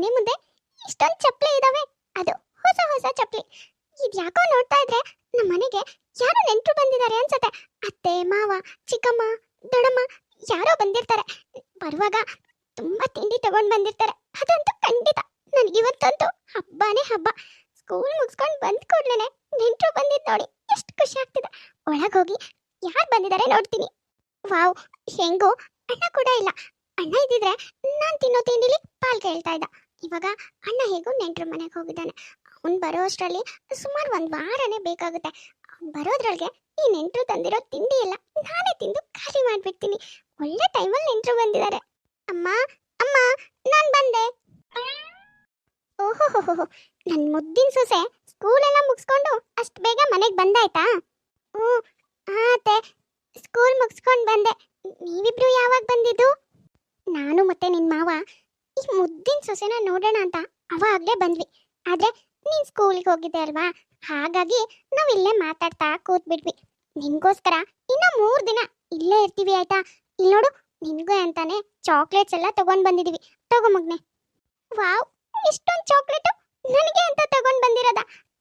ಮನೆ ಮುಂದೆ ಇಷ್ಟೊಂದು ಚಪ್ಪಲಿ ಇದಾವೆ. ಅದು ಹೊಸ ಹೊಸ ಚಪ್ಪಲಿ. ಇದ್ಯಾಕೋ ನೋಡ್ತಾ ಇದ್ರೆ ನಮ್ಮ ಮನೆಗೆ ಯಾರೋ ನೆಂಟರು ಬಂದಿದ್ದಾರೆ ಅನ್ಸತ್ತೆ. ಅತ್ತೆ, ಮಾವ, ಚಿಕ್ಕಮ್ಮ, ದೊಡ್ಡಮ್ಮ ಯಾರೋ ಬಂದಿರ್ತಾರೆ. ಬರುವಾಗ ತುಂಬಾ ತಿಂಡಿ ತಗೊಂಡು ಬಂದಿರ್ತಾರೆ. ಅದಂತೂ ಖಂಡಿತ. ನನಗೆ ಇವತ್ತಂತೂ ಹಬ್ಬನೇ ಹಬ್ಬ. ಸ್ಕೂಲ್ ಮುಗಿಸ್ಕೊಂಡು ಬಂದ್ ಕೂಡ್ಲೇನೆ ನೆಂಟರು ಬಂದಿದ್ ನೋಡಿ ಎಷ್ಟು ಖುಷಿ ಆಗ್ತಿದೆ. ಒಳಗೋಗಿ ಯಾರು ಬಂದಿದ್ದಾರೆ ನೋಡ್ತೀನಿ. ವಾವ್, ಹೆಂಗೋ ಅಣ್ಣ ಕೂಡ ಇಲ್ಲ. ಅಣ್ಣ ಇದ್ದಿದ್ರೆ ನಾನು ತಿನ್ನೋ ತಿಂಡಿಲಿ ಪಾಲ್ ಕೇಳ್ತಾ ಇದ್ದ. ಇವಾಗ ಅಣ್ಣ ಹೇಗೂ ನೆಂಟ್ರ ಮನೆಗೆ ಹೋಗಿದ್ದಾನೆ. ಅವ್ನು ಬರೋ ಅಷ್ಟರಲ್ಲಿ ಸುಮಾರು ಒಂದು ವಾರನೇ ಬೇಕಾಗುತ್ತೆ. ಅವ್ನು ಬರೋದ್ರೊಳಗೆ ಈ ನೆಂಟರು ತಂದಿರೋ ತಿಂಡಿ ಎಲ್ಲ ನಾನೇ ತಿಂದು ಖಾಲಿ ಮಾಡಿಬಿಡ್ತೀನಿ. ಒಳ್ಳೆ ಟೈಮಲ್ಲಿ ನೆಂಟರು ಬಂದಿದ್ದಾರೆ. ಅಮ್ಮ ಅಮ್ಮ, ನಾನು ಬಂದೆ. ಓಹೋ ನನ್ನ ಮುದ್ದಿನ ಸೊಸೆ ಸ್ಕೂಲೆಲ್ಲ ಮುಗಿಸ್ಕೊಂಡು ಅಷ್ಟು ಬೇಗ ಮನೆಗೆ ಬಂದಾಯ್ತಾ? ಹ್ಞೂ ಆತೆ ಸ್ಕೂಲ್ ಮುಗಿಸ್ಕೊಂಡು ಬಂದೆ. ನೀವಿಬ್ರು ಯಾವಾಗ ಬಂದಿದ್ದು? ನಾನು ಮತ್ತೆ ನಿನ್ನ ಮಾವ ಈ ಮುದ್ದಿನ ಸೊಸೆನ ನೋಡೋಣ ಅಂತ ಅವಾಗಲೇ ಬಂದ್ವಿ. ಆದ್ರೆ ನೀನ್ ಸ್ಕೂಲಿಗೆ ಹೋಗಿದ್ದೆ ಅಲ್ವಾ? ಹಾಗಾಗಿ ನಾವು ಇಲ್ಲೇ ಮಾತಾಡ್ತಾ ಕೂತ್ಬಿಟ್ವಿ. ನಿನಗೋಸ್ಕರ ಇನ್ನ ಮೂರು ದಿನ ಇಲ್ಲೇ ಇರ್ತೀವಿ ಆಯ್ತಾ? ಇಲ್ಲಿ ನೋಡು ನಿನಗೂ ಅಂತಾನೆ ಚಾಕ್ಲೇಟ್ಸ್ ಎಲ್ಲ ತಗೊಂಡ್ ಬಂದಿದೀವಿ. ತಗೋ ಮಗ್ನೆ. ವಾವ್ ಇಷ್ಟೊಂದು ಚಾಕ್ಲೇಟು ನನಗೆ ಅಂತ ತಗೊಂಡ್ ಬಂದಿರೋದ?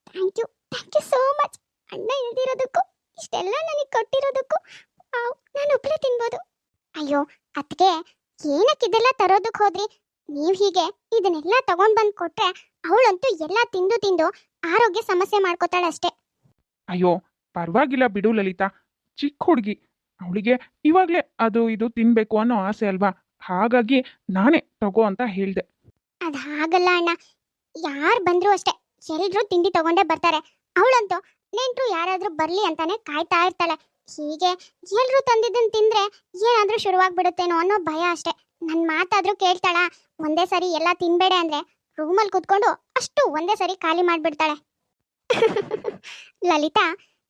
Thank you thank you so much ಅಣ್ಣ ಇಲ್ದಿರೋದಕ್ಕೂ ಇಷ್ಟೆಲ್ಲ ನನಗೆ ಕೊಟ್ಟಿರೋದಕ್ಕೂ. ನಾನು ಒಬ್ಬಳೇ ತಿನ್ಬೋದು. ಅಯ್ಯೋ ಅದಕ್ಕೆ ಏನಕ್ಕೆ ಇದೆಲ್ಲ ತರೋದಕ್ಕೆ ಹೋದ್ರಿ? ನೀವು ಹೀಗೆ ಇದನ್ನೆಲ್ಲ ತಗೊಂಡ್ ಬಂದ್ ಕೊಟ್ರೆ ಅವಳಂತೂ ಎಲ್ಲ ತಿಂದು ತಿಂದು ಆರೋಗ್ಯ ಸಮಸ್ಯೆ ಮಾಡ್ಕೋತಾಳೆ ಅಷ್ಟೇ. ಅಯ್ಯೋ ಪರವಾಗಿಲ್ಲ ಬಿಡು ಲಲಿತಾ. ಚಿಕ್ಕ ಹುಡುಗಿ. ಅವಳಿಗೆ ಇವಾಗ್ಲೇ ಅದು ಇದು ತಿನ್ಬೇಕು ಅನ್ನೋ ಆಸೆ ಅಲ್ವಾ? ಹಾಗಾಗಿ ನಾನೇ ತಗೋ ಅಂತ ಹೇಳ್ದೆ. ಅದ್ ಹಾಗಲ್ಲ ಅಣ್ಣ. ಯಾರ್ ಬಂದ್ರು ಅಷ್ಟೇ ಎಲ್ರು ತಿಂಡಿ ತಗೊಂಡೇ ಬರ್ತಾರೆ. ಅವಳಂತೂ ನೆಂಟ್ರು ಯಾರಾದ್ರೂ ಬರ್ಲಿ ಅಂತಾನೆ ಕಾಯ್ತಾ ಇರ್ತಾಳೆ. ಹೀಗೆ ಎಲ್ರು ತಂದಿದ್ದನ್ ತಿಂದ್ರೆ ಏನಾದ್ರೂ ಶುರುವಾಗ್ಬಿಡುತ್ತೇನೋ ಅನ್ನೋ ಭಯ ಅಷ್ಟೇ. ನನ್ ಮಾತಾದ್ರೂ ಕೇಳ್ತಾಳ? ಒಂದೇ ಸರಿ ಎಲ್ಲ ತಿನ್ಬೇಡ ಅಂದ್ರೆ ರೂಮಲ್ಲಿ ಕುತ್ಕೊಂಡು ಅಷ್ಟು ಒಂದೇ ಸರಿ ಖಾಲಿ ಮಾಡ್ಬಿಡ್ತಾಳೆ. ಲಲಿತಾ,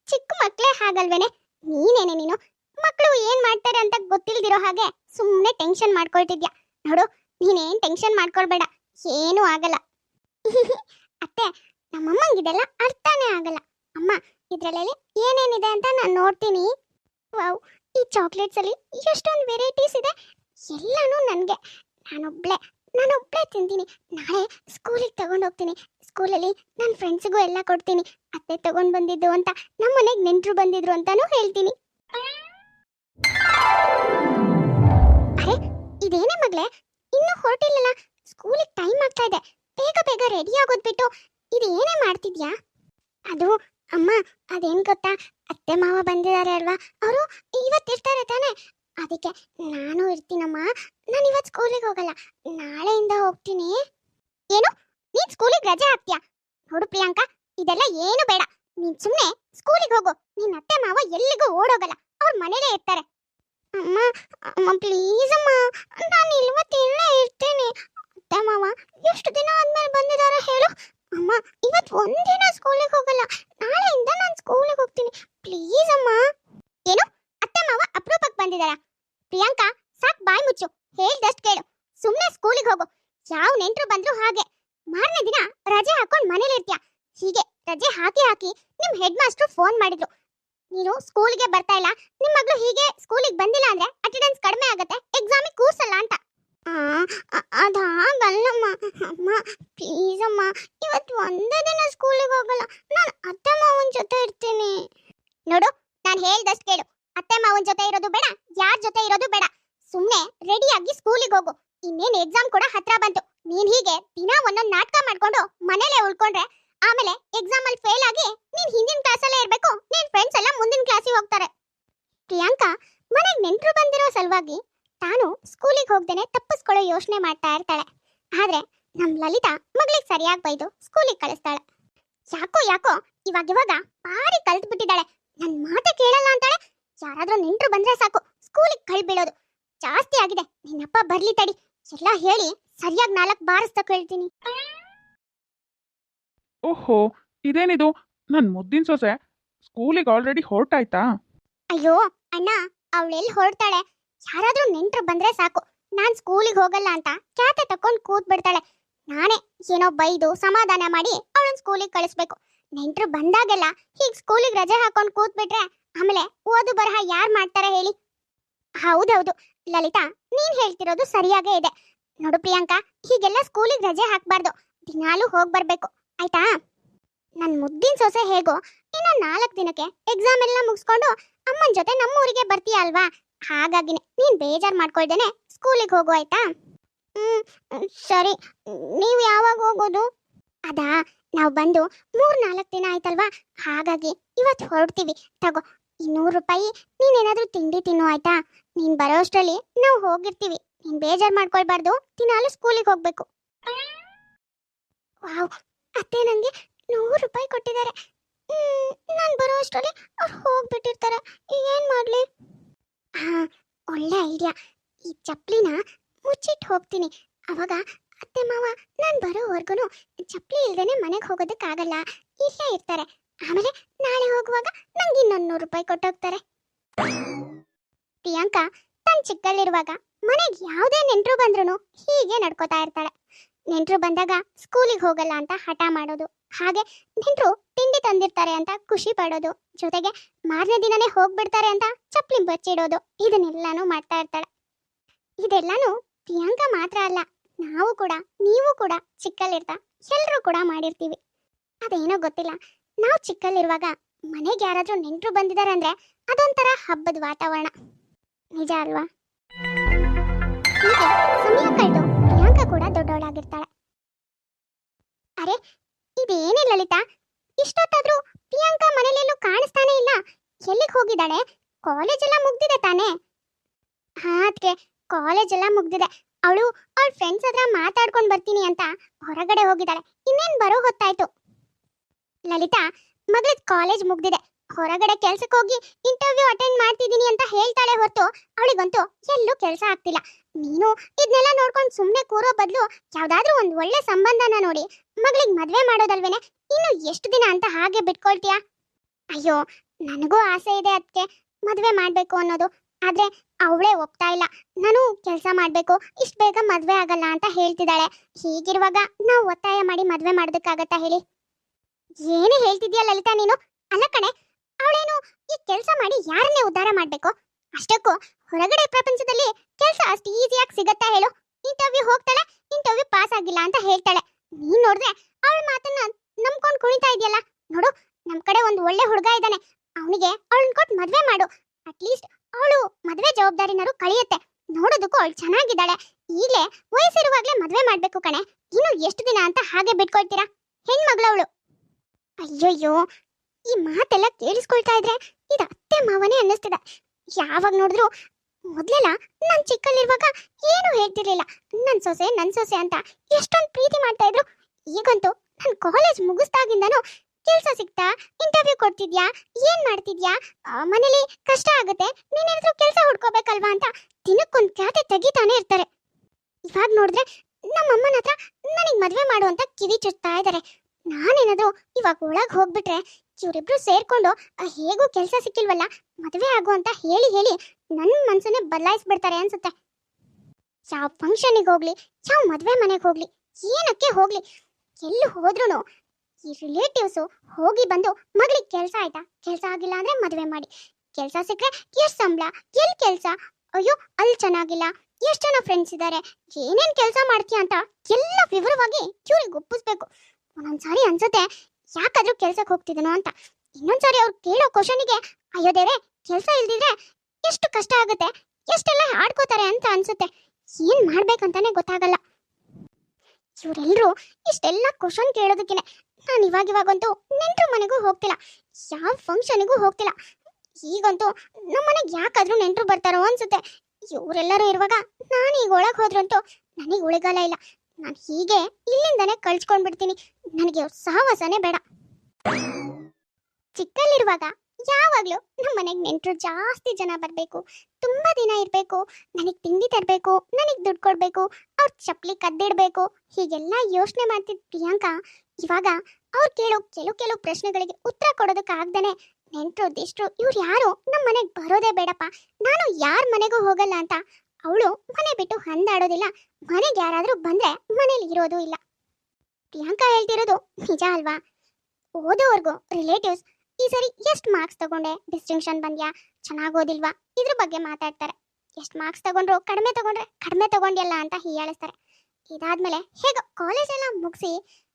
ಚಿಕ್ಕ ಮಕ್ಳೇ ಹಾಗಲ್ವೇನೆ? ನೀನೇನೆ ನೀನು? ಮಕ್ಕಳು ಏನ್ ಮಾಡ್ತಾರೆ ಅಂತ ಗೊತ್ತಿಲ್ದಿರೋ ಹಾಗೆ ಸುಮ್ಮನೆ ಟೆನ್ಷನ್ ಮಾಡ್ಕೊಳ್ತಿದ್ಯಾ? ನೋಡು, ನೀನೇನ್ ಟೆನ್ಷನ್ ಮಾಡ್ಕೊಳ್ಬೇಡ, ಏನೂ ಆಗಲ್ಲ. ಅತ್ತೆ, ನಮ್ಮಮ್ಮಂಗಿದೆಲ್ಲ ಅರ್ಥನೇ ಆಗಲ್ಲ. ಅಮ್ಮ ಇದ್ರಲ್ಲಿ ಏನೇನಿದೆ ಅಂತ ನಾನು ನೋಡ್ತೀನಿ. ವಾವ್, ಈ ಚಾಕ್ಲೇಟ್ಸಲ್ಲಿ ಎಷ್ಟೊಂದು ವೆರೈಟೀಸ್ ಇದೆ. ಎಲ್ಲಾನು ನನಗೆ. ನಾನೊಬ್ಳೆ ನಾನೊಬ್ಳೆ ತಿಂತೀನಿ. ನಾಳೆ ಸ್ಕೂಲಿಗೆ ತಗೊಂಡು ಹೋಗ್ತೀನಿ. ಸ್ಕೂಲಲ್ಲಿ ನನ್ನ ಫ್ರೆಂಡ್ಸಿಗೂ ಎಲ್ಲ ಕೊಡ್ತೀನಿ. ಅತ್ತೆ ತಗೊಂಡು ಬಂದಿದ್ದು ಅಂತ ನಮ್ಮ ಮನೆಗೆ ನೆಂಟರು ಬಂದಿದ್ರು ಅಂತಾನೂ ಹೇಳ್ತೀನಿ. ಅರೆ, ಇದೇನೇ ಮಗಳೇ? ಇನ್ನೂ ಹೊರಟಿಲ್ಲಲ್ಲ ಸ್ಕೂಲಿಗೆ ಟೈಮ್ ಆಗ್ತಾ ಇದೆ. ಬೇಗ ಬೇಗ ರೆಡಿ ಆಗೋದ್ಬಿಟ್ಟು ಇದೇನೇ ಮಾಡ್ತಿದ್ಯಾ? ಅದು, ಅಮ್ಮ, ಅದೇನ್ ಗೊತ್ತಾ? ಅತ್ತೆ ಮಾವ ಬಂದಿದ್ದಾರೆ ಅಲ್ವಾ? ಅವರು ಇವತ್ತಿರ್ತಾರೆ ತಾನೇ. ಅದಕ್ಕೆ ನಾನು ಇರ್ತೀನಮ್ಮ. ನಾನು ಇವತ್ತು ಸ್ಕೂಲಿಗೆ ಹೋಗಲ್ಲ. ನಾಳೆಯಿಂದ ಹೋಗ್ತೀನಿ. ಏನು? ನೀನ್ ಸ್ಕೂಲಿಗೆ ರಜೆ ಹಾಕ್ತೀಯ? ನೋಡು ಪ್ರಿಯಾಂಕಾ, ಇದೆಲ್ಲ ಏನು ಬೇಡ. ನೀನ್ ಸುಮ್ಮನೆ ಸ್ಕೂಲಿಗೆ ಹೋಗು. ನಿನ್ನ ಅತ್ತೆ ಮಾವ ಎಲ್ಲಿಗೂ ಓಡೋಗಲ್ಲ. ಅವ್ರ ಮನೇಲೇ ಇರ್ತಾರೆ. ಅಮ್ಮ ಅಮ್ಮ ಪ್ಲೀಸ್ ಅಮ್ಮ. ನಾನು ಇವತ್ತಿಲ್ಲೇ ಇರ್ತೇನೆ ಅತ್ತೆ ಮಾವ ಎಷ್ಟು ದಿನ ಆದ್ಮೇಲೆ ಬಂದಿದಾರ ಹೇಳು ಅಮ್ಮ ಇವತ್ತು ಒಂದಿನ ಸ್ಕೂಲಿಗೆ ಹೋಗಲ್ಲ ನಾಳೆಯಿಂದ ನಾನು ಸ್ಕೂಲಿಗೆ ಹೋಗ್ತೀನಿ ಪ್ಲೀಸ್ ಅಮ್ಮ ಏನು ಅತ್ತೆ ಮಾವ ಅಪರೂಪಕ್ಕೆ ಬಂದಿದಾರ ಪ್ರಿಯಾಂಕಾ ಸಾಕ್ ಬಾಯ್ ಮುಚ್ಚು ಹೇಳ್ದಷ್ಟು ಕೇಳು ಸುಮ್ಮನೆ ಸ್ಕೂಲಿಗೆ ಹೋಗು ಯಾವ ನೆಂಟ್ರು ಬಂದ್ರು ಹಾಗೆ ಮಾರನೇ ದಿನ ರಜೆ ಹಾಕೊಂಡು ಮನೇಲಿ ಇರ್ತೀಯ ಹೀಗೆ ರಜೆ ಹಾಕಿ ಹಾಕಿ ನಿಮ್ ಹೆಡ್ ಮಾಸ್ಟರ್ ಫೋನ್ ಮಾಡಿದ್ರು. ನೀನು ಸ್ಕೂಲ್ಗೆ ಬರ್ತಾ ಇಲ್ಲ. ನಿಮ್ ಮಗಳು ಹೀಗೆ ಸ್ಕೂಲಿಗೆ ಬಂದಿಲ್ಲ ಅಂದ್ರೆ ಅಟೆಂಡೆನ್ಸ್ ಕಡಿಮೆ ಆಗತ್ತೆ. ಎಕ್ಸಾಮಿಗೆ ಕೂರ್ಸಲ್ಲ ಅಂತ. ಅದಾಗಲ್ಲಮ್ಮ ಅಮ್ಮ ಪ್ಲೀಸ್ ಅಮ್ಮ. ಇವತ್ತು ಒಂದೇ ದಿನ ಸ್ಕೂಲಿಗೆ ಹೋಗಲ್ಲ. ನಾನು ಅತ್ತೆ ಮಾವನ ಜೊತೆ ಇರ್ತೀನಿ. ನೋಡು, ನಾನು ಹೇಳ್ದಷ್ಟು ಕೇಳು. ಅತ್ತೆ ಮಾವನ ಜೊತೆ ಇರೋದು ಬೇಡ. ಯಾರ ಜೊತೆ ಇರೋದು ಬೇಡ. ಸುಮ್ಮನೆ ರೆಡಿಯಾಗಿ ಸ್ಕೂಲಿಗೆ ಹೋಗು. ಇನ್ನೇನು ಎಕ್ಸಾಮ್ ಕೂಡ ಹತ್ರ ಬಂತು. ನೀನ್ ಹೀಗೆ ದಿನ ಒಂದೊಂದು ನಾಟಕ ಮಾಡ್ಕೊಂಡು ಮನೇಲೆ ಉಳ್ಕೊಂಡ್ರೆ ಆಮೇಲೆ ಎಕ್ಸಾಮ್ ಅಲ್ಲಿ ಫೇಲ್ ಆಗಿ ನೀನ್ ಹಿಂದಿನ ಕ್ಲಾಸ್ ಅಲ್ಲೇ ಇರ್ಬೇಕು, ನಿನ್ ಫ್ರೆಂಡ್ಸ್ ಎಲ್ಲ ಮುಂದಿನ ಕ್ಲಾಸಿಗೆ ಹೋಗ್ತಾರೆ. ಪ್ರಿಯಾಂಕಾ, ಮನೆಗೆ ನೆಂಟರು ಬಂದಿರೋ ಸಲುವಾಗಿ ತಾನು ಸ್ಕೂಲಿಗೆ ಹೋಗ್ದೇನೆ ತಪ್ಪಿಸ್ಕೊಳ್ಳೋ ಯೋಚನೆ ಮಾಡ್ತಾ ಇರ್ತಾಳೆ. ಆದ್ರೆ ನಮ್ ಲಲಿತಾ ಮಗಳಿಗೆ ಸರಿಯಾಗಿ ಬೈದು ಸ್ಕೂಲಿಗೆ ಕಳಿಸ್ತಾಳೆ. ಯಾಕೋ ಯಾಕೋ ಇವಾಗ ಇವಾಗ ಭಾರಿ ಕಲ್ತ್ ಬಿಟ್ಟಿದ್ದಾಳೆ ನನ್ ಮಾತೆ ಕೇಳಲ್ಲ ಅಂತಾಳೆ? ಯಾರಾದ್ರೂ ನೆಂಟ್ರು ಬಂದ್ರೆ ಸಾಕು ಸ್ಕೂಲಿಗೆ ಕಳ್ಬಿಡೋದು ಜಾಸ್ತಿ ಆಗಿದೆ. ನಿನ್ನಪ್ಪ ಬರ್ಲಿ ತಡಿ. ಎಲ್ಲ ಹೇಳಿ ಸರಿಯಾಗಿ ನಾಲ್ಕು ಬಾರಿಸ್ತಾ ಕೇಳ್ತೀನಿ. ಓಹೋ, ಇದೇನಿದು? ನನ್ ಮುದ್ದಿನ ಸೊಸೆ. ಸ್ಕೂಲಿಗೆ ಆಲ್ರೆಡಿ ಹೊರಟಾಯ್ತಾ? ಅಯ್ಯೋ, ಅಣ್ಣ ಅವಳೆಲ್ಲಿ ಹೊರಡ್ತಾಳೆ ಯಾರಾದ್ರೂ ನೆಂಟ್ರು ಬಂದ್ರೆ ಸಾಕು. ನಾನ್ ಸ್ಕೂಲಿಗೆ ಹೋಗಲ್ಲ ಅಂತ ಕ್ಯಾತೆ ತಕೊಂಡ್ ಕೂತ್ ಬಿಡ್ತಾಳೆ ನಾನೇ ಏನೋ ಬೈದು ಸಮಾಧಾನ ಮಾಡಿ ಅವಳನ್ನ ಸ್ಕೂಲಿಗೆ ಕಳಿಸ್ಬೇಕು. ನೆಂಟ್ರು ಬಂದಾಗೆಲ್ಲ ಹೀಗ್ ಸ್ಕೂಲಿಗೆ ರಜೆ ಹಾಕೊಂಡ್ ಕೂತ್ ಬಿಟ್ರೆ ಆಮೇಲೆ ಓದು ಬರಹ ಯಾರ್ ಮಾಡ್ತಾರೆ ಹೇಳಿ? ಹೌದೌದು. ಲಲಿತಾ, ನೀನ್ ಹೇಳ್ತಿರೋದು ಸರಿಯಾಗೇ ಇದೆ. ನೋಡು ಪ್ರಿಯಾಂಕಾ, ಹೀಗೆಲ್ಲ ಸ್ಕೂಲಿಗೆ ರಜೆ ಹಾಕ್ಬಾರ್ದು. ದಿನಾಲೂ ಹೋಗ್ ಬರ್ಬೇಕು ಆಯ್ತಾ? ನನ್ನ ಮುದ್ದಿನ ಸೊಸೆ ಹೇಗೋ ಇನ್ನು ನಾಲ್ಕು ದಿನಕ್ಕೆ ಎಕ್ಸಾಮ್ ಎಲ್ಲ ಮುಗಿಸ್ಕೊಂಡು ಅಮ್ಮನ ಜೊತೆ ನಮ್ಮೂರಿಗೆ ಬರ್ತೀಯ ಅಲ್ವಾ? ಹಾಗಾಗಿನೇ ನೀನ್ ಬೇಜಾರ್ ಮಾಡ್ಕೊಳ್ದೇನೆ ಸ್ಕೂಲಿಗೆ ಹೋಗು ಆಯ್ತಾ? ಹ್ಮ್, ಸರಿ. ನೀವು ಯಾವಾಗ ಹೋಗೋದು? ಅದಾ, ನಾವು ಬಂದು ಮೂರು ನಾಲ್ಕು ದಿನ ಆಯ್ತಲ್ವಾ? ಹಾಗಾಗಿ ಇವತ್ತು ಹೊರಡ್ತೀವಿ. ತಗೋ, ಇನ್ನೂರು ನೂರು ರೂಪಾಯಿ ನೀನೇನಾದರೂ ತಿಂಡಿ ತಿನ್ನು ಆಯ್ತಾ? ನೀನ್ ಬರೋ ಅಷ್ಟ್ರಲ್ಲಿ ನಾವು ಹೋಗಿರ್ತೀವಿ. ನೀನು ಬೇಜಾರ್ ಮಾಡ್ಕೊಳ್ಬಾರ್ದು. ದಿನಾಲು ಸ್ಕೂಲಿಗೆ ಹೋಗ್ಬೇಕು. ವಾವ್ ಅತ್ತೆ ನನಗೆ ನೂರು ರೂಪಾಯಿ ಕೊಟ್ಟಿದ್ದಾರೆ. ನಾನು ಬರೋ ಅಷ್ಟರಲ್ಲಿ ಅವ್ರು ಹೋಗ್ಬಿಟ್ಟಿರ್ತಾರೆ. ಏನು ಮಾಡಲಿ? ಹಾಂ, ಒಳ್ಳೆ ಐಡಿಯಾ. ಈ ಚಪ್ಲಿನ ಮುಚ್ಚಿಟ್ಟು ಹೋಗ್ತೀನಿ. ಅವಾಗ ಅತ್ತೆ ಮಾವ ನಾನು ಬರೋವರೆಗೂ ಚಪ್ಪಲಿ ಇಲ್ದೇನೆ ಮನೆಗೆ ಹೋಗೋದಕ್ಕಾಗಲ್ಲ. ಇಲ್ಲೇ ಇರ್ತಾರೆ. ಆಮೇಲೆ ನಾಳೆ ಹೋಗುವಾಗ ನಂಗೆ ಇನ್ನೊಂದು ನೂರು ರೂಪಾಯಿ ಕೊಟ್ಟೋಗ್ತಾರೆ. ಪ್ರಿಯಾಂಕಾ ತನ್ನ ಚಿಕ್ಕಲ್ಲಿರುವಾಗ ಮನೆಗೆ ಯಾವುದೇ ನೆಂಟರು ಬಂದ್ರೂ ಹೀಗೆ ನಡ್ಕೋತಾ ಇರ್ತಾಳೆ. ನೆಂಟರು ಬಂದಾಗ ಸ್ಕೂಲಿಗೆ ಹೋಗಲ್ಲ ಅಂತ ಹಠ ಮಾಡೋದು. ಹಾಗೆ ನೆಂಟರು ತಿಂಡಿ ತಂದಿರ್ತಾರೆ ಅಂತ ಖುಷಿ ಪಡೋದು. ಜೊತೆಗೆ ಮಾರನೇ ದಿನನೇ ಹೋಗ್ಬಿಡ್ತಾರೆ ಅಂತ ಚಪ್ಪಲಿ ಬಚ್ಚಿಡೋದು. ಇದನ್ನೆಲ್ಲಾನು ಮಾಡ್ತಾ ಇರ್ತಾಳೆ. ಇದೆಲ್ಲಾನು ಪ್ರಿಯಾಂಕ ಮಾತ್ರ ಅಲ್ಲ, ನಾವು ಕೂಡ, ನೀವು ಕೂಡ ಚಿಕ್ಕಲ್ಲಿರ್ತಾ ಎಲ್ಲರೂ ಕೂಡ ಮಾಡಿರ್ತೀವಿ. ಅದೇನೋ ಗೊತ್ತಿಲ್ಲ, ನಾವು ಚಿಕ್ಕಲ್ಲಿರುವಾಗ ಮನೆಗೆ ಯಾರಾದ್ರೂ ನೆಂಟರು ಬಂದಿದ್ದಾರೆ ಅಂದ್ರೆ ಅದೊಂಥರ ಹಬ್ಬದ ವಾತಾವರಣ. ನಿಜ ಅಲ್ವಾ? ಹೀಗೆ ಅರೆ, ಇದೇನೇ ಲಲಿತಾ? ಇಷ್ಟೊತ್ತಾದ್ರೂ ಪ್ರಿಯಾಂಕಾ ಮನೇಲೆಲ್ಲೂ ಕಾಣಿಸ್ತಾನೆ ಇಲ್ಲ. ಎಲ್ಲಿಗೆ ಹೋಗಿದ್ದಾಳೆ? ಕಾಲೇಜ್ ಎಲ್ಲ ಮುಗ್ದಿದೆ ತಾನೆ? ಹಾ ಅದಕ್ಕೆ ಕಾಲೇಜ್ ಎಲ್ಲ ಮುಗ್ದಿದೆ. ಅವಳು ಅವಳ ಫ್ರೆಂಡ್ಸ್ ಹತ್ರ ಮಾತಾಡ್ಕೊಂಡು ಬರ್ತೀನಿ ಅಂತ ಹೊರಗಡೆ ಹೋಗಿದ್ದಾಳೆ. ಇನ್ನೇನ್ ಬರೋ ಹೊತ್ತಾಯ್ತು? ಲಲಿತಾ, ಮಗಳದ್ ಕಾಲೇಜ್ ಮುಗ್ದಿದೆ. ಹೊರಗಡೆ ಕೆಲ್ಸಕ್ಕೆ ಹೋಗಿ ಇಂಟರ್ವ್ಯೂ ಅಟೆಂಡ್ ಮಾಡ್ತಿದ್ದೀನಿ ಅಂತ ಹೇಳ್ತಾಳೆ ಹೊರತು ಅವಳಿಗಂತೂ ಎಲ್ಲೂ ಕೆಲಸ ಆಗ್ತಿಲ್ಲ. ನೀನು ಇದನ್ನೆಲ್ಲ ನೋಡ್ಕೊಂಡು ಸುಮ್ಮನೆ ಕೂರೋ ಬದಲು ಯಾವ್ದಾದ್ರೂ ಒಂದು ಒಳ್ಳೆ ಸಂಬಂಧನ ನೋಡಿ. ಮಗಳಿಗೆ ಮದ್ವೆ ಮಾಡೋದಲ್ವೇನೆ? ಇನ್ನು ಎಷ್ಟು ದಿನ ಅಂತ ಹಾಗೆ ಬಿಟ್ಕೊಳ್ತೀಯಾ? ಅಯ್ಯೋ, ನನಗೂ ಆಸೆ ಇದೆ ಅದಕ್ಕೆ ಮದ್ವೆ ಮಾಡಬೇಕು ಅನ್ನೋದು. ಆದ್ರೆ ಅವಳೇ ಒಪ್ತಾ ಇಲ್ಲ. ನಾನು ಕೆಲಸ ಮಾಡಬೇಕು. ಇಷ್ಟು ಬೇಗ ಮದುವೆ ಆಗಲ್ಲ ಅಂತ ಹೇಳ್ತಿದ್ದಾಳೆ. ಹೀಗಿರುವಾಗ ನಾವು ಒತ್ತಾಯ ಮಾಡಿ ಮದುವೆ ಮಾಡೋದಕ್ಕಾಗತ್ತಾ ಹೇಳಿ? ಏನೇ ಹೇಳ್ತಿದ್ಯಾ ಲಲಿತಾ ನೀನು? ಅಲ್ಲ ಕಣೆ ಅವಳೇನು ಈ ಕೆಲಸ ಮಾಡಿ ಯಾರನ್ನೇ ಉದ್ಧಾರ ಮಾಡ್ಬೇಕು? ಅಷ್ಟಕ್ಕೂ ಹೊರಗಡೆ ಪ್ರಪಂಚದಲ್ಲಿ ಕೆಲಸ ಅಷ್ಟು ಈಸಿಯಾಗಿ ಸಿಗತ್ತಾ ಹೇಳು? ಇಂಟರ್ವ್ಯೂ ಹೋಗ್ತಾಳೆ, ಇಂಟರ್ವ್ಯೂ ಪಾಸ್ ಆಗಿಲ್ಲ ಅಂತ ಹೇಳ್ತಾಳೆ. ನೀನ್ ನೋಡಿದ್ರೆ ಅವಳ ಮಾತನ್ನ ನಂಬ್ಕೊಂಡು ಕುಣಿತಾ ಇದೆಯಲ್ಲ? ನೋಡು, ನಮ್ ಕಡೆ ಒಂದು ಒಳ್ಳೆ ಹುಡುಗ ಇದ್ದಾನೆ. ಅವನಿಗೆ ಅವಳನ್ನ ಕೊಟ್ಟು ಮದ್ವೆ ಮಾಡು. ಅಟ್ಲೀಸ್ಟ್ ಅವಳು ಮದ್ವೆ ಜವಾಬ್ದಾರಿನಾರು ಕಳಿಯುತ್ತೆ. ನೋಡೋದಕ್ಕೂ ಅವಳು ಚೆನ್ನಾಗಿದ್ದಾಳೆ. ಈಗಲೇ ವಯಸ್ಸಿರುವಾಗಲೇ ಮದ್ವೆ ಮಾಡ್ಬೇಕು ಕಣೆ. ಇನ್ನು ಎಷ್ಟು ದಿನ ಅಂತ ಹಾಗೆ ಬಿಟ್ಕೊಳ್ತೀರಾ? ಹೆಣ್ಮಗಳವಳು ಅಯ್ಯಯ್ಯೋ ಈ ಮಾತೆಲ್ಲ ಕೇಳಿಸ್ಕೊಳ್ತಾ ಇದ್ರೆ ಇದು ಅತ್ತೆ ಮಾವನೇ ಅನ್ನಿಸ್ತಿದೆ. ಯಾವಾಗ ನೋಡಿದ್ರು ಮೊದ್ಲೆಲ್ಲ ನಾನು ಚಿಕ್ಕಲ್ಲಿರುವಾಗ ಏನು ಹೇಳ್ತಿರ್ಲಿಲ್ಲ. ನನ್ ಸೊಸೆ ನನ್ ಸೊಸೆ ಅಂತ ಎಷ್ಟೊಂದು ಪ್ರೀತಿ ಮಾಡ್ತಾ ಇದ್ರು. ಈಗಂತೂ ನನ್ ಕಾಲೇಜ್ ಮುಗಿಸ್ದಾಗಿಂದನೂ ಕೆಲ್ಸ ಸಿಗ್ತಾ ಇಂಟರ್ವ್ಯೂ ಕೊಡ್ತಿದ್ಯಾ, ಏನ್ ಮಾಡ್ತಿದ್ಯಾ ಮನೇಲಿ ಕಷ್ಟ ಆಗುತ್ತೆ, ನೀನೇನಾದ್ರೂ ಕೆಲಸ ಹುಡ್ಕೋಬೇಕಲ್ವಾ ಅಂತ ದಿನಕ್ಕೊಂದ್ ಖ್ಯಾತೆ ತೆಗಿತಾನೆ ಇರ್ತಾರೆ. ಇವಾಗ ನೋಡಿದ್ರೆ ನಮ್ಮ ಅಮ್ಮನ ಹತ್ರ ನನಗ್ ಮದ್ವೆ ಮಾಡು ಅಂತ ಕಿವಿ ಚುಚ್ತಾ ಇದ್ದಾರೆ ನಾನೇನಾದ್ರೂ ಇವಾಗ ಒಳಗ್ ಹೋಗ್ಬಿಟ್ರೆ ಇವರಿಬ್ರು ಸೇರ್ಕೊಂಡು ಹೇಗೂ ಕೆಲಸ ಸಿಕ್ಕಿಲ್ವಲ್ಲ, ಮದುವೆ ಆಗು ಅಂತ ಹೇಳಿ ಹೇಳಿ ನನ್ನ ಮನ್ಸನ್ನೇ ಬದಲಾಯಿಸ್ಬಿಡ್ತಾರೆ ಅನ್ಸುತ್ತೆ. ಯಾವ ಫಂಕ್ಷನಿಗೆ ಹೋಗ್ಲಿ, ಯಾವ ಮದುವೆ ಮನೆಗೆ ಹೋಗ್ಲಿ, ಏನಕ್ಕೆ ಹೋಗ್ಲಿ, ಎಲ್ಲಿ ಹೋದ್ರೂ ಈ ರಿಲೇಟಿವ್ಸು ಹೋಗಿ ಬಂದು, ಮಗಳಿಗೆ ಕೆಲಸ ಆಯ್ತಾ? ಕೆಲಸ ಆಗಿಲ್ಲ ಅಂದ್ರೆ ಮದುವೆ ಮಾಡಿ. ಕೆಲಸ ಸಿಕ್ಕರೆ ಎಷ್ಟು ಸಂಬಳ ಎಲ್ಲಿ ಕೆಲಸ? ಅಯ್ಯೋ, ಅಲ್ಲಿ ಚೆನ್ನಾಗಿಲ್ಲ, ಎಷ್ಟು ಜನ ಫ್ರೆಂಡ್ಸ್ ಇದ್ದಾರೆ ಏನೇನು ಕೆಲಸ ಮಾಡ್ತೀಯ ಅಂತ ಎಲ್ಲ ವಿವರವಾಗಿ ಇವ್ರಿಗೆ ಒಪ್ಪಿಸ್ಬೇಕು. ಒಂದೊಂದ್ಸಾರಿ ಅನ್ಸುತ್ತೆ ಯಾಕಾದ್ರೂ ಕೆಲ್ಸಕ್ಕೆ ಹೋಗ್ತಿದನೋ ಅಂತ. ಇನ್ನೊಂದ್ಸಾರಿ ಅವ್ರು ಕೇಳೋ ಕ್ವಶನಿಗೆ ಅಯ್ಯೋ ದೇವ್ರೆ, ಕೆಲಸ ಇಲ್ದಿದ್ರೆ ಎಷ್ಟು ಕಷ್ಟ ಆಗುತ್ತೆ? ಎಷ್ಟೆಲ್ಲ ಆಡ್ಕೋತಾರೆ ಅಂತ ಅನ್ಸುತ್ತೆ. ಏನ್ ಮಾಡ್ಬೇಕಂತಾನೆ ಗೊತ್ತಾಗಲ್ಲ. ಇವರೆಲ್ಲರೂ ಇಷ್ಟೆಲ್ಲ ಕ್ವಶನ್ ಕೇಳೋದಕ್ಕೆ ನಾನು ಇವಾಗ ಇವಾಗಂತೂ ನೆಂಟ್ರ ಮನೆಗೂ ಹೋಗ್ತಿಲ್ಲ. ಯಾವ ಫಂಕ್ಷನಿಗೂ ಹೋಗ್ತಿಲ್ಲ. ಈಗಂತೂ ನಮ್ಮ ಮನೆಗೆ ಯಾಕಾದ್ರೂ ನೆಂಟ್ರು ಬರ್ತಾರೋ ಅನ್ಸುತ್ತೆ. ಇವರೆಲ್ಲರೂ ಇರುವಾಗ ನಾನು ಈಗ ಒಳಗೆ ಹೋದ್ರಂತೂ ನನಗೆ ಉಳಿಗಾಲ ಇಲ್ಲ. ನಾನು ಹೀಗೆ ಇಲ್ಲಿಂದನೇ ಕಳ್ಸ್ಕೊಂಡ್ ಬಿಡ್ತೀನಿ ನನಗೆ ಸಹವಾಸನೇ ಬೇಡ. ಚಿಕ್ಕಲ್ಲಿರುವಾಗ ಯಾವಾಗಲೂ ನಮ್ಮ ಮನೆಗೆ ನೆಂಟರು ಜಾಸ್ತಿ ಜನ ಬರಬೇಕು. ತುಂಬ ದಿನ ಇರಬೇಕು. ನನಗೆ ತಿಂಡಿ ತರಬೇಕು, ನನಗೆ ದುಡ್ಡು ಕೊಡಬೇಕು, ಅವ್ರ ಚಪ್ಪಲಿ ಕದ್ದಿಡಬೇಕು. ಹೀಗೆಲ್ಲ ಯೋಚನೆ ಮಾಡ್ತಿದ್ದ ಪ್ರಿಯಾಂಕಾ ಇವಾಗ ಅವ್ರು ಕೇಳೋ ಕೆಲವು ಕೆಲವು ಪ್ರಶ್ನೆಗಳಿಗೆ ಉತ್ತರ ಕೊಡೋದಕ್ಕಾಗ್ದೇ ನೆಂಟರು, ದಿಷ್ಟ್ರು ಇವ್ರು ಯಾರು? ನಮ್ಮ ಮನೆಗೆ ಬರೋದೇ ಬೇಡಪ್ಪ. ನಾನು ಯಾರ ಮನೆಗೂ ಹೋಗಲ್ಲ ಅಂತ ಅವಳು ಮನೆ ಬಿಟ್ಟು ಹಂದಾಡೋದಿಲ್ಲ ಮನೆಗೆ ಯಾರಾದರೂ ಬಂದ್ರೆ ಮನೇಲಿ ಇರೋದು ಇಲ್ಲ. ಪ್ರಿಯಾಂಕಾ ಹೇಳ್ತಿರೋದು ನಿಜ ಅಲ್ವಾ? ಓದೋವರೆಗೂ ರಿಲೇಟಿವ್ಸ್ ಈ ಸರಿ ಎಷ್ಟು ಮಾರ್ಕ್ಸ್ ತಗೊಂಡೆ? ಡಿಸ್ಟಿಂಕ್ಷನ್ ಬಂದ್ಯಾ? ಚೆನ್ನಾಗಿ ಓದಿಲ್ವಾ? ಇದ್ರ ಬಗ್ಗೆ ಮಾತಾಡ್ತಾರೆ. ಎಷ್ಟು ಮಾರ್ಕ್ಸ್ ತಗೊಂಡ್ರು? ಕಡಿಮೆ ತಗೊಂಡ್ರೆ ಕಡಿಮೆ ತಗೊಂಡಿಲ್ಲ ಅಂತ ಹೀಯಾಳಿಸ್ತಾರೆ. ಇದಾದ್ಮೇಲೆ ಹೇಗೋ ಕಾಲೇಜ್ ಎಲ್ಲ ಮುಗಿಸಿ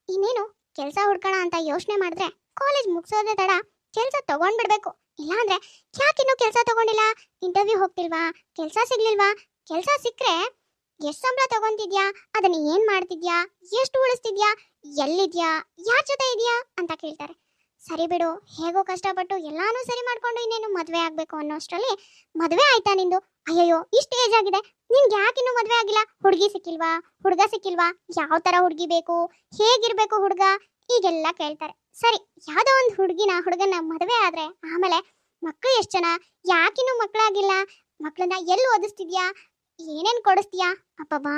ಇನ್ನೇನು ಕೆಲಸ ಹುಡ್ಕೋಣ ಅಂತ ಯೋಚನೆ ಮಾಡಿದ್ರೆ ಕಾಲೇಜ್ ಮುಗಿಸೋದೇ ತಡ, ಕೆಲಸ ತಗೊಂಡ್ಬಿಡ್ಬೇಕು. ಇಲ್ಲಾಂದ್ರೆ ಯಾಕಿನ್ನೂ ಕೆಲಸ ತಗೊಂಡಿಲ್ಲ? ಇಂಟರ್ವ್ಯೂ ಹೋಗ್ತಿಲ್ವಾ? ಕೆಲಸ ಸಿಗ್ಲಿಲ್ವಾ? ಕೆಲಸ ಸಿಕ್ಕರೆ ಎಷ್ಟು ಸಂಬಳ ತಗೊಂತಿದ್ಯಾ? ಅದನ್ನ ಏನ್ ಮಾಡ್ತಿದ್ಯಾ? ಎಷ್ಟು ಉಳಿಸ್ತಿದ್ಯಾ? ಎಲ್ಲಿದ್ಯಾ? ಯಾರ ಜೊತೆ ಇದೆಯಾ? ಅಂತ ಕೇಳ್ತಾರೆ. ಸರಿ ಬಿಡು, ಹೇಗೋ ಕಷ್ಟಪಟ್ಟು ಎಲ್ಲಾನು ಸರಿ ಮಾಡ್ಕೊಂಡು ಇನ್ನೇನು ಮದುವೆ ಆಗ್ಬೇಕು ಅನ್ನೋಷ್ಟರಲ್ಲಿ ಮದುವೆ ಆಯ್ತಾ ನಿಂದು? ಅಯ್ಯಯ್ಯೋ, ಇಷ್ಟು ಏಜ್ ಆಗಿದೆ. ನಿನ್ಗೆ ಯಾಕಿನ್ನೂ ಮದುವೆ ಆಗಿಲ್ಲ? ಹುಡುಗಿ ಸಿಕ್ಕಿಲ್ವಾ? ಹುಡುಗ ಸಿಕ್ಕಿಲ್ವಾ? ಯಾವ ತರ ಹುಡುಗಿ ಬೇಕು? ಹೇಗಿರ್ಬೇಕು ಹುಡುಗ? ಈಗೆಲ್ಲ ಕೇಳ್ತಾರೆ. ಸರಿ, ಯಾವುದೋ ಒಂದು ಹುಡುಗಿನ ಹುಡುಗನ ಮದುವೆ ಆದ್ರೆ ಆಮೇಲೆ ಮಕ್ಕಳು ಎಷ್ಟು ಜನ? ಯಾಕಿನ್ನೂ ಮಕ್ಕಳಾಗಿಲ್ಲ ಮಕ್ಕಳನ್ನ ಎಲ್ಲಿ ಓದಿಸ್ತಿದ್ಯಾ? ಏನೇನ್ ಕೊಡಿಸ್ತೀಯಾ? ಅಪ್ಪಬ್ಬಾ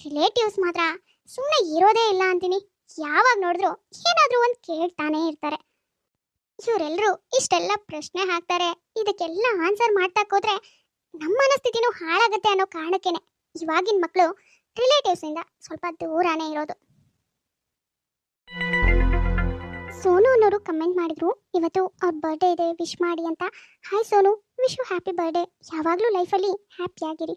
ರಿಲೇಟಿವ್ಸ್ ಮಾತ್ರ ಸುಮ್ಮನೆ ಇರೋದೇ ಇಲ್ಲ ಅಂತೀನಿ. ಯಾವಾಗ ನೋಡಿದ್ರು ಏನಾದರೂ ಒಂದು ಕೇಳ್ತಾನೆ ಇರ್ತಾರೆ. ಇವರೆಲ್ಲರೂ ಇಷ್ಟೆಲ್ಲ ಪ್ರಶ್ನೆ ಹಾಕ್ತಾರೆ. ಇದಕ್ಕೆಲ್ಲ ಆನ್ಸರ್ ಮಾಡ್ತಾ ಹೋದ್ರೆ ನಮ್ಮ ಮನಸ್ಥಿತಿನೂ ಹಾಳಾಗತ್ತೆ ಅನ್ನೋ ಕಾರಣಕ್ಕೇನೆ. ಇವಾಗಿನ ಮಕ್ಕಳು ರಿಲೇಟಿವ್ಸ್ ಇಂದ ಸ್ವಲ್ಪ ದೂರಾನೇ ಇರೋದು. ಸೋನು ಅನ್ನೋರು ಕಮೆಂಟ್ ಮಾಡಿದ್ರು, ಇವತ್ತು ಅವ್ರ ಬರ್ಡೇ ಇದೆ ವಿಶ್ ಮಾಡಿ ಅಂತ. Hi Sonu wish you happy birthday ಯಾವಾಗಲೂ ಲೈಫಲ್ಲಿ ಹ್ಯಾಪಿ ಆಗಿರಿ.